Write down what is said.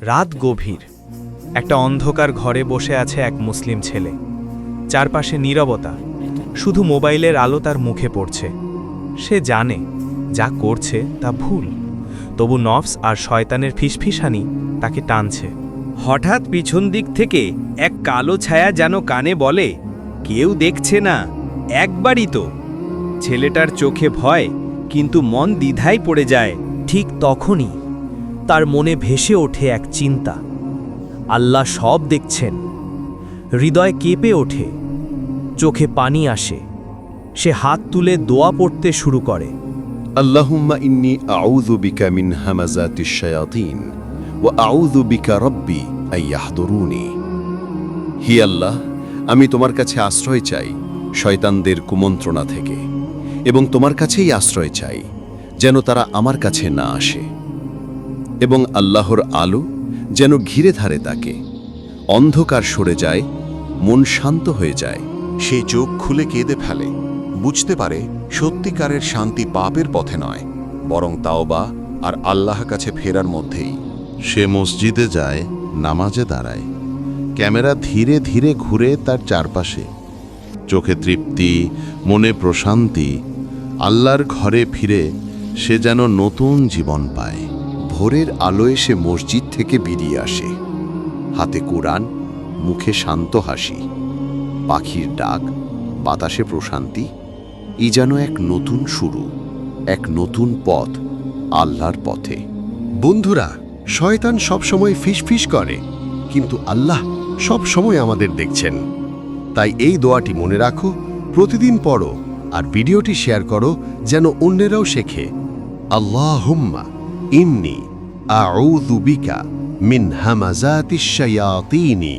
রাত গভীর। একটা অন্ধকার ঘরে বসে আছে এক মুসলিম ছেলে। চারপাশে নীরবতা। শুধু মোবাইলের আলো তার মুখে পড়ছে। সে জানে যা করছে তা ভুল। তবু নফস আর শয়তানের ফিসফিসানি তাকে টানছে। হঠাৎ পিছন দিক থেকে এক কালো ছায়া যেন কানে বলে কেউ দেখছে না একবারই তো। ছেলেটার চোখে ভয় কিন্তু মন দ্বিধায় পড়ে যায়। ঠিক তখনই তার মনে ভেসে ওঠে এক চিন্তা। আল্লাহ সব দেখছেন। হৃদয় কেঁপে ওঠে। চোখে পানি আসে। সে হাত তুলে দোয়া পড়তে শুরু করে। ইন্নি আমি তোমার কাছে আশ্রয় চাই শয়তানদের কুমন্ত্রণা থেকে এবং তোমার কাছেই আশ্রয় চাই যেন তারা আমার কাছে না আসে। এবং আল্লাহর আলো যেন ঘিরে ধারে তাকে। অন্ধকার সরে যায় মন শান্ত হয়ে যায়। সে চোখ খুলে কেঁদে ফেলে। বুঝতে পারে সত্যিকারের শান্তি পাপের পথে নয় বরং তাওবা আর আল্লাহ কাছে ফেরার মধ্যেই। সে মসজিদে যায় নামাজে দাঁড়ায়। ক্যামেরা ধীরে ধীরে ঘুরে তার চারপাশে। চোখে তৃপ্তি মনে প্রশান্তি আল্লাহর ঘরে ফিরে সে যেন নতুন জীবন পায়। ভোরের আলোয় সে মসজিদ থেকে বেরিয়ে আসে। হাতে কোরআন, মুখে শান্ত হাসি, পাখির ডাক, বাতাসে প্রশান্তি ই যেন এক নতুন শুরু, এক নতুন পথ আল্লাহর পথে। বন্ধুরা, শয়তান সবসময় ফিসফিস করে, কিন্তু আল্লাহ সব সময় আমাদের দেখছেন। তাই এই দোয়াটি মনে রাখো, প্রতিদিন পড়ো আর ভিডিওটি শেয়ার করো যেন অন্যেরাও শেখে। আল্লাহুম্মা, ইন্নি আউযু বিকা মিন হামাজাতিশ শায়াতিনি